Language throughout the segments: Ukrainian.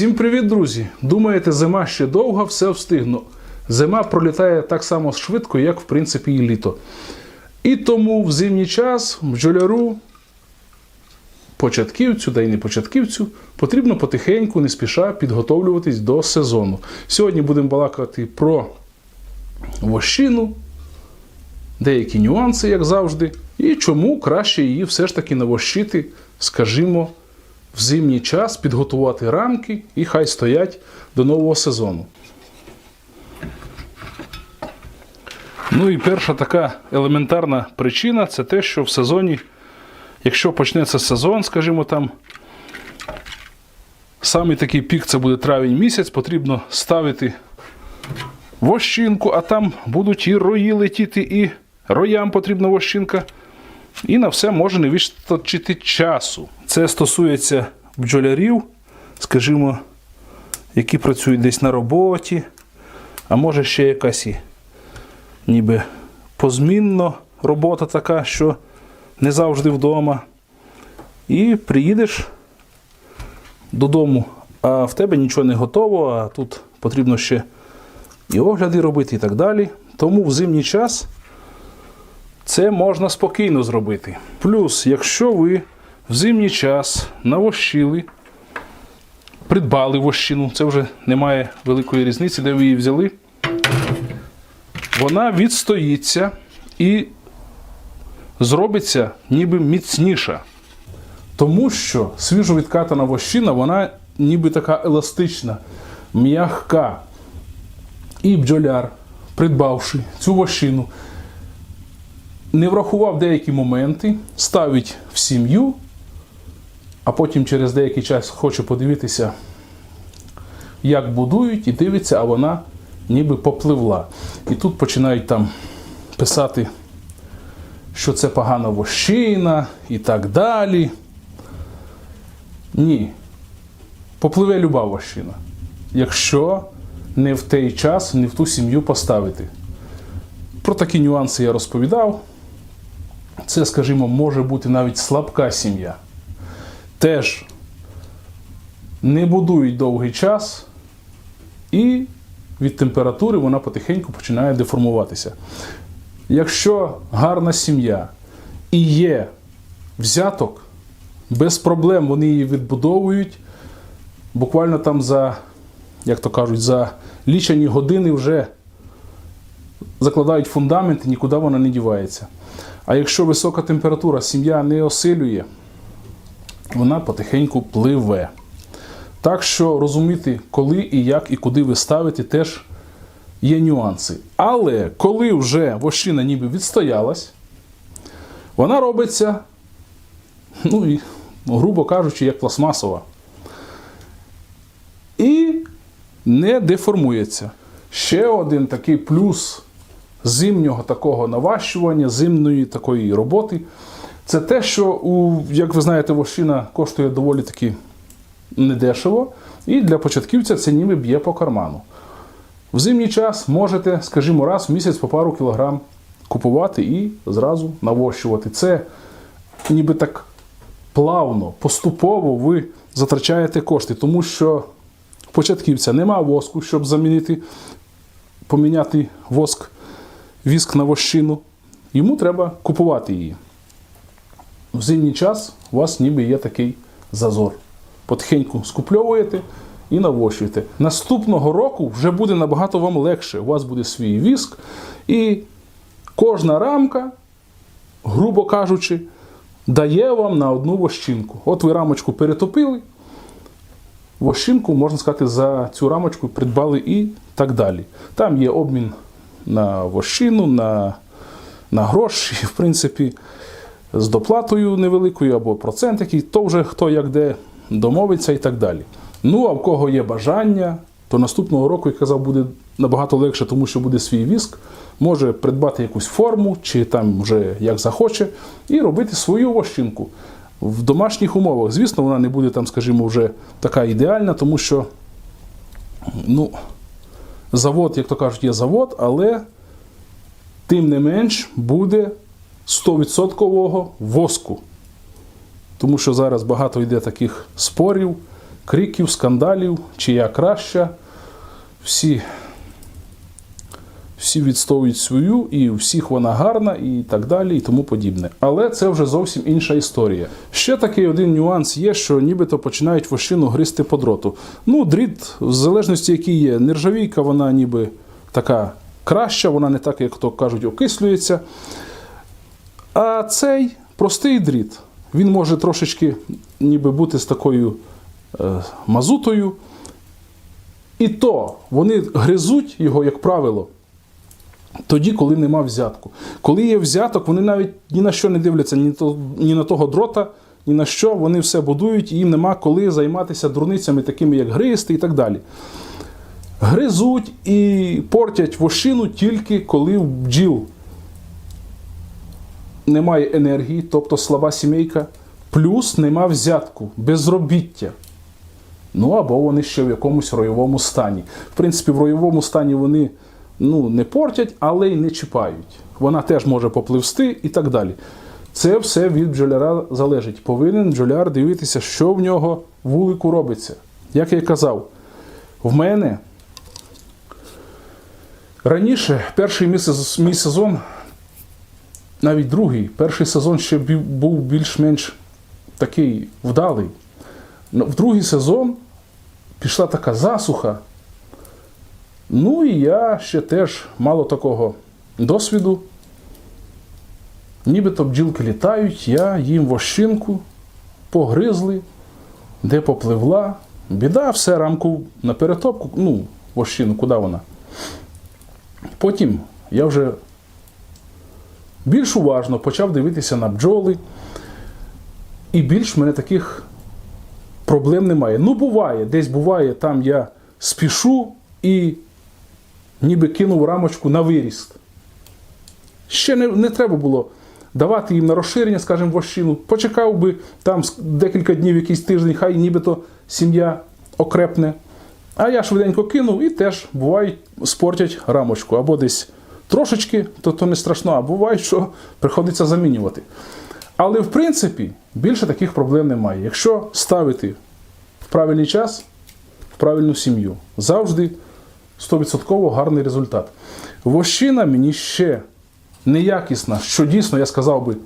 Всім привіт, друзі! Думаєте, зима ще довга, все встигну. Зима пролітає так само швидко, як в принципі і літо. І тому в зимній час бджоляру, початківцю, да й не початківцю, потрібно потихеньку, не спіша підготовлюватись до сезону. Сьогодні будемо балакати про вощину, деякі нюанси, як завжди, і чому краще її все ж таки навощити, скажімо, в зимній час підготувати рамки і хай стоять до нового сезону. Ну і перша така елементарна причина це те, що в сезоні, якщо почнеться сезон, скажімо там, самий такий пік це буде травень місяць, потрібно ставити вощинку, а там будуть і рої летіти, і роям потрібна вощинка. І на все може не вистачити часу. Це стосується бджолярів, скажімо, які працюють десь на роботі, а може ще якась і ніби позмінно робота така, що не завжди вдома. І приїдеш додому, а в тебе нічого не готово, а тут потрібно ще і огляди робити, і так далі. Тому в зимній час це можна спокійно зробити. Плюс, якщо ви в зимній час навощили, придбали вощину, це вже немає великої різниці, де ви її взяли, вона відстоїться і зробиться ніби міцніша. Тому що свіжо відкатана вощина, вона ніби така еластична, м'ягка. І бджоляр, придбавши цю вощину, не врахував деякі моменти, ставить в сім'ю, а потім через деякий час хоче подивитися, як будують, і дивиться, а вона ніби попливла. І тут починають там писати, що це погана вощина і так далі. Ні. Попливе люба вощина. Якщо не в той час, не в ту сім'ю поставити. Про такі нюанси я розповідав. Це, скажімо, може бути навіть слабка сім'я. Теж не будують довгий час, і від температури вона потихеньку починає деформуватися. Якщо гарна сім'я і є взяток, без проблем вони її відбудовують. Буквально там за, як то кажуть, за лічені години вже закладають фундамент і нікуди вона не дівається. А якщо висока температура, сім'я не осилює, вона потихеньку пливе. Так що розуміти, коли і як і куди ви ставите, теж є нюанси. Але коли вже вощина ніби відстоялась, вона робиться, ну і, грубо кажучи, як пластмасова. І не деформується. Ще один такий плюс зимнього такого наващування, зимної такої роботи. Це те, що, у, як ви знаєте, вощина коштує доволі таки недешево, і для початківця це ніби б'є по карману. В зимній час можете, скажімо, раз в місяць по пару кілограм купувати і зразу навощувати. Це ніби так плавно, поступово ви затрачаєте кошти, тому що в початківця нема воску, щоб замінити, поміняти воск, віск на вощину. Йому треба купувати її. В зимній час у вас ніби є такий зазор. Потихеньку скупльовуєте і навощуєте. Наступного року вже буде набагато вам легше. У вас буде свій віск, і кожна рамка, грубо кажучи, дає вам на одну вощинку. От ви рамочку перетопили, вощинку, можна сказати, за цю рамочку придбали і так далі. Там є обмін на вощину, на, на гроші, в принципі, з доплатою невеликою або процент який, то вже хто як де домовиться і так далі. Ну, а в кого є бажання, то наступного року, як казав, буде набагато легше, тому що буде свій віск, може придбати якусь форму, чи там вже як захоче, і робити свою вощинку в домашніх умовах. Звісно, вона не буде там, скажімо, вже така ідеальна, тому що ну, завод, як то кажуть, є завод, але тим не менш буде 100% воску. Тому що зараз багато йде таких спорів, криків, скандалів, чия краща. Всі, всі відстоюють свою, і у всіх вона гарна, і так далі, і тому подібне. Але це вже зовсім інша історія. Ще такий один нюанс є, що нібито починають вощину гризти по дроту. Ну, дріт, в залежності, який є, нержавійка, вона ніби така краща, вона не так, як то кажуть, окислюється. А цей простий дріт, він може трошечки ніби бути з такою е, мазутою. І то вони гризуть його, як правило, тоді, коли нема взятку. Коли є взяток, вони навіть ні на що не дивляться, ні, то, ні на того дрота, ні на що, вони все будують, і їм нема коли займатися дурницями, такими як гристи і так далі. Гризуть і портять вощину тільки коли в бджіл немає енергії, тобто слаба сімейка, плюс нема взятку, безробіття. Ну або вони ще в якомусь ройовому стані. В принципі, в ройовому стані вони ну, не портять, але й не чіпають. Вона теж може попливсти і так далі. Це все від бджоляра залежить. Повинен бджоляр дивитися, що в нього вулику робиться. Як я й казав, в мене раніше перший мій сезон, навіть другий, перший сезон ще був більш-менш такий вдалий. Ну, В другий сезон пішла така засуха. Ну і я ще теж мало такого досвіду. Нібито бджілки літають, я їм вощинку, погризли, де попливла. Біда, все рамку на перетопку, ну, вощину, куди вона. Потім я вже більш уважно почав дивитися на бджоли, і більш в мене таких проблем немає. Ну, буває, десь буває, там я спішу і ніби кинув рамочку на виріст. Ще не, не треба було давати їм на розширення, скажімо, вощину. Почекав би там декілька днів, якийсь тиждень, хай нібито сім'я окрепне. А я швиденько кинув і теж бувають, спортять рамочку. Або десь трошечки, то, то не страшно, а буває, що приходиться замінювати. Але в принципі більше таких проблем немає. Якщо ставити в правильний час, в правильну сім'ю, завжди 100% гарний результат. Вощина мені ще неякісна, що дійсно, я сказав би,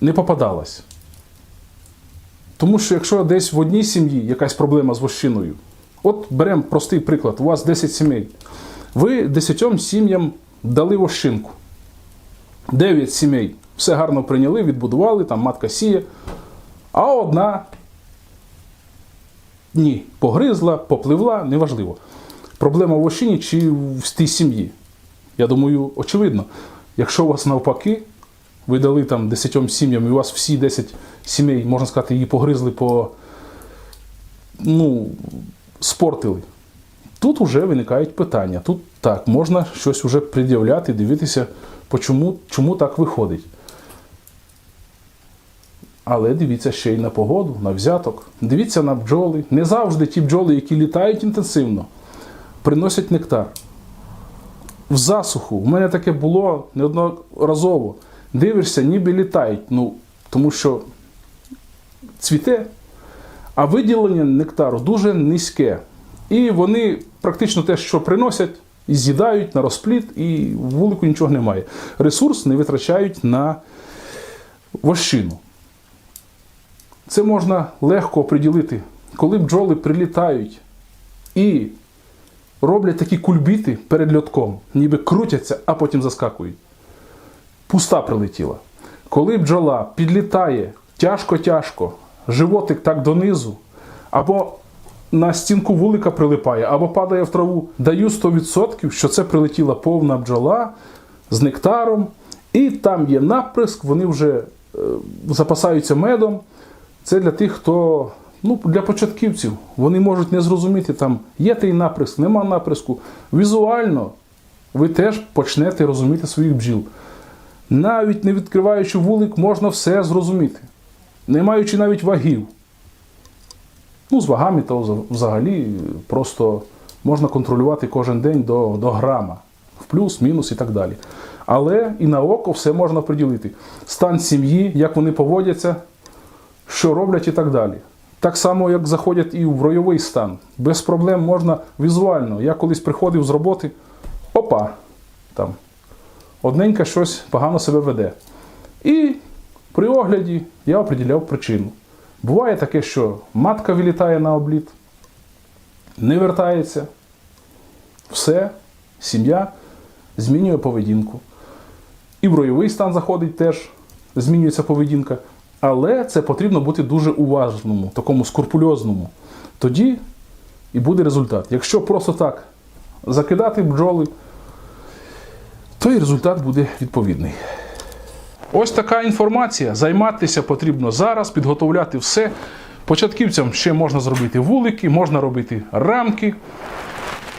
не попадалась. Тому що якщо десь в одній сім'ї якась проблема з вощиною, от беремо простий приклад, у вас 10 сімей, ви 10 сім'ям дали вощинку. 9 сімей все гарно прийняли, відбудували, там матка сіє, а одна ні, погризла, попливла, неважливо. Проблема в вощині чи в тій сім'ї. Я думаю, очевидно. Якщо у вас навпаки, ви дали там 10 сім'ям, і у вас всі 10 сімей, можна сказати, її погризли по ну, спортили. Тут вже виникають питання. Тут так, можна щось вже пред'являти, дивитися, по чому, так виходить. Але дивіться ще й на погоду, на взяток. Дивіться на бджоли. Не завжди ті бджоли, які літають інтенсивно, приносять нектар. В засуху. В мене таке було неодноразово. Дивишся, ніби літають. Ну, тому що цвіте, а виділення нектару дуже низьке. І вони практично те, що приносять, з'їдають на розпліт, і в вулику нічого немає. Ресурс не витрачають на вощину. Це можна легко оприділити, коли бджоли прилітають і роблять такі кульбіти перед льотком, ніби крутяться, а потім заскакують. Пуста прилетіла. Коли бджола підлітає тяжко-тяжко, животик так донизу, або на стінку вулика прилипає, або падає в траву, даю 100%, що це прилетіла повна бджола з нектаром, і там є наприск, вони вже е, запасаються медом. Це для тих, хто ну, для початківців. Вони можуть не зрозуміти, там є той наприск, нема наприску. Візуально ви теж почнете розуміти своїх бджіл. Навіть не відкриваючи вулик, можна все зрозуміти, не маючи навіть вагів. Ну, з вагами то взагалі просто можна контролювати кожен день до, до грама, в плюс, мінус і так далі. Але і на око все можна приділити. Стан сім'ї, як вони поводяться, що роблять і так далі. Так само, як заходять і в ройовий стан. Без проблем можна візуально. Я колись приходив з роботи, опа, там одненька щось погано себе веде. І при огляді я определяв причину. Буває таке, що матка вилітає на обліт, не вертається, все, сім'я змінює поведінку. І в ройовий стан заходить теж, змінюється поведінка. Але це потрібно бути дуже уважному, такому скрупульозному. Тоді і буде результат. Якщо просто так закидати бджоли, то і результат буде відповідний. Ось така інформація. Займатися потрібно зараз, підготовляти все. Початківцям ще можна зробити вулики, можна робити рамки.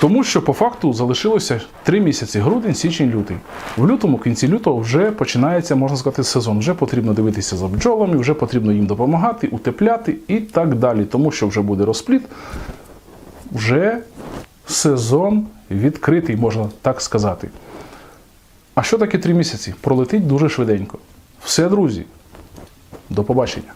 Тому що по факту залишилося 3 місяці грудень, січень, лютий. В лютому, в кінці лютого, вже починається, можна сказати, сезон. Вже потрібно дивитися за бджолами, вже потрібно їм допомагати, утепляти і так далі. Тому що вже буде розпліт, вже сезон відкритий, можна так сказати. А що таке три місяці? Пролетить дуже швиденько. Все, друзі, до побачення.